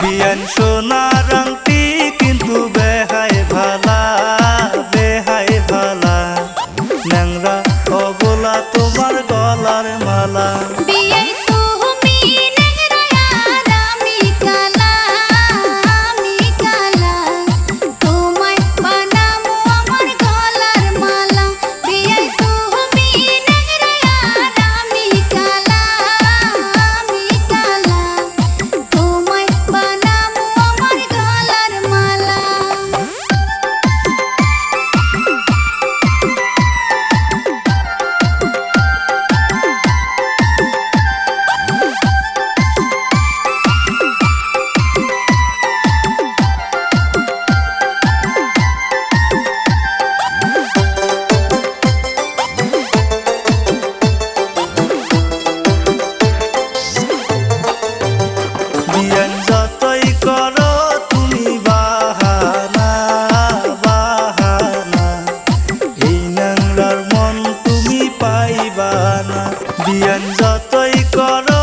বিয়ান সোনার আংটি কিন্তু বেহাই ভালা বেহাই ভালা। ন্যাংরা অবলা তোমার গলার মালা। যতই করো